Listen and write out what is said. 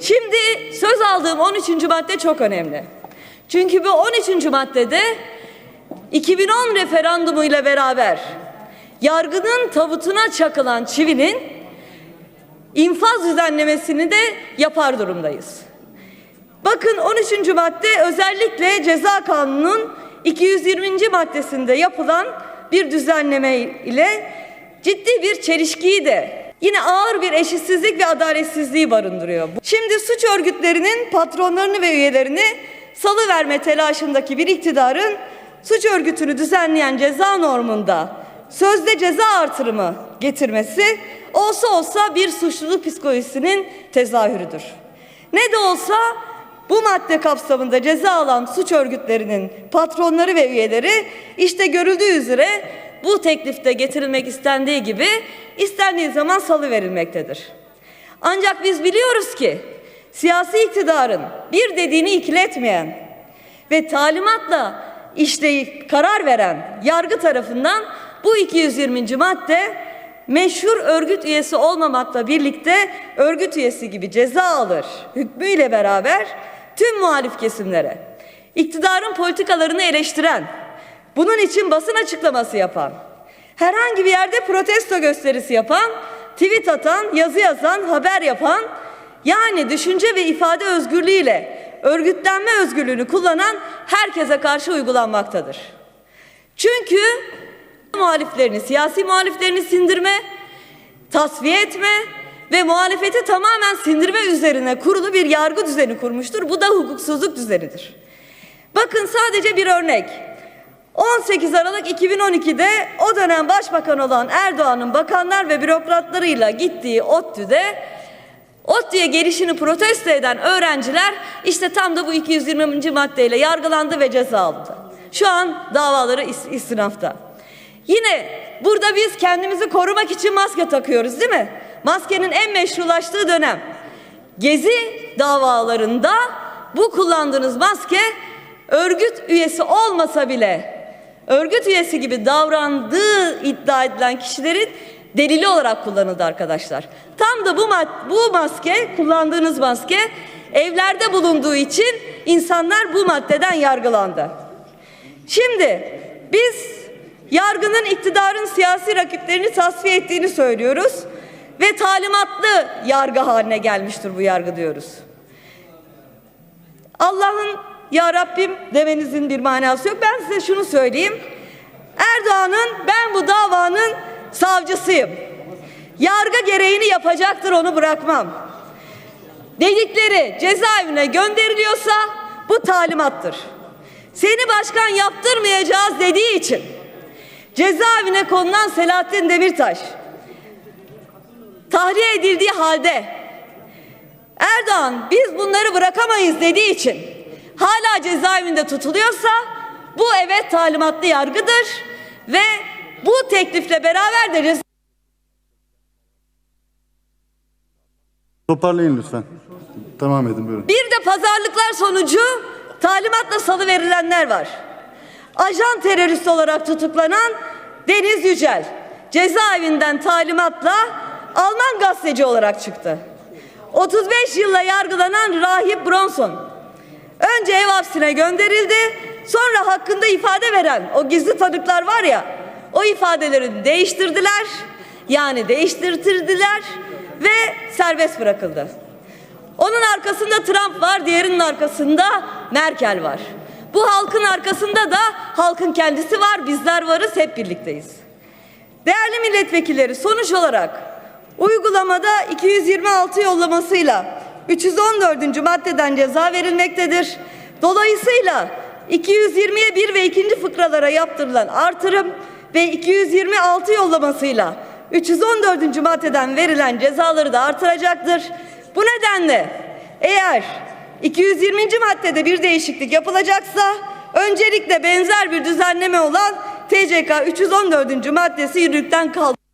Şimdi söz aldığım 13. madde çok önemli. Çünkü bu 13. maddede 2010 referandumu ile beraber yargının tabutuna çakılan çivinin infaz düzenlemesini de yapar durumdayız. Bakın 13. madde özellikle ceza kanunun 220. maddesinde yapılan bir düzenleme ile ciddi bir çelişkiyi de yine ağır bir eşitsizlik ve adaletsizliği barındırıyor. Şimdi suç örgütlerinin patronlarını ve üyelerini salı verme telaşındaki bir iktidarın suç örgütünü düzenleyen ceza normunda sözde ceza artırımı getirmesi olsa olsa bir suçluluk psikolojisinin tezahürüdür. Ne de olsa bu madde kapsamında ceza alan suç örgütlerinin patronları ve üyeleri işte görüldüğü üzere bu teklifte getirilmek istendiği gibi istendiği zaman salı verilmektedir. Ancak biz biliyoruz ki siyasi iktidarın bir dediğini ikiletmeyen ve talimatla işleyip karar veren yargı tarafından bu 220. madde meşhur örgüt üyesi olmamakla birlikte örgüt üyesi gibi ceza alır hükmüyle beraber tüm muhalif kesimlere, iktidarın politikalarını eleştiren, bunun için basın açıklaması yapan, herhangi bir yerde protesto gösterisi yapan, tweet atan, yazı yazan, haber yapan, yani düşünce ve ifade özgürlüğüyle örgütlenme özgürlüğünü kullanan herkese karşı uygulanmaktadır. Çünkü muhaliflerini, siyasi muhaliflerini sindirme, tasfiye etme ve muhalefeti tamamen sindirme üzerine kurulu bir yargı düzeni kurmuştur. Bu da hukuksuzluk düzenidir. Bakın sadece bir örnek. 18 Aralık 2012'de o dönem başbakan olan Erdoğan'ın bakanlar ve bürokratlarıyla gittiği ODTÜ'de ODTÜ'ye gelişini protesto eden öğrenciler işte tam da bu 220. maddeyle yargılandı ve ceza aldı. Şu an davaları is- istinafta. Yine burada biz kendimizi korumak için maske takıyoruz değil mi? Maskenin en meşrulaştığı dönem. Gezi davalarında bu kullandığınız maske örgüt üyesi olmasa bile örgüt üyesi gibi davrandığı iddia edilen kişilerin delili olarak kullanıldı arkadaşlar. Tam da bu bu maske kullandığınız maske evlerde bulunduğu için insanlar bu maddeden yargılandı. Şimdi biz yargının iktidarın siyasi rakiplerini tasfiye ettiğini söylüyoruz ve talimatlı yargı haline gelmiştir bu yargı diyoruz. Allah'ın ya Rabbim demenizin bir manası yok. Ben size şunu söyleyeyim. Erdoğan'ın ben bu davanın savcısıyım. Yargı gereğini yapacaktır onu bırakmam. Dedikleri cezaevine gönderiliyorsa bu talimattır. Seni başkan yaptırmayacağız dediği için cezaevine konulan Selahattin Demirtaş tahliye edildiği halde Erdoğan biz bunları bırakamayız dediği için hala cezaevinde tutuluyorsa bu evet talimatlı yargıdır ve bu teklifle beraber de ceza Toparlayın lütfen. Devam edin buyurun. Bir de pazarlıklar sonucu talimatla salı verilenler var. Ajan terörist olarak tutuklanan Deniz Yücel cezaevinden talimatla Alman gazeteci olarak çıktı. 35 yılla yargılanan Rahip Bronson önce ev hapsine gönderildi sonra hakkında ifade veren o gizli tanıklar var ya o ifadelerini değiştirdiler yani değiştirtirdiler ve serbest bırakıldı. Onun arkasında Trump var, diğerinin arkasında Merkel var. Bu halkın arkasında da halkın kendisi var, bizler varız, hep birlikteyiz. Değerli milletvekilleri sonuç olarak uygulamada 226 yollamasıyla 314. maddeden ceza verilmektedir. Dolayısıyla 220'ye 1 ve 2. fıkralara yaptırılan artırım ve 226 yollamasıyla 314. maddeden verilen cezaları da artıracaktır. Bu nedenle eğer 220. maddede bir değişiklik yapılacaksa öncelikle benzer bir düzenleme olan TCK 314. maddesi yürürlükten kaldı.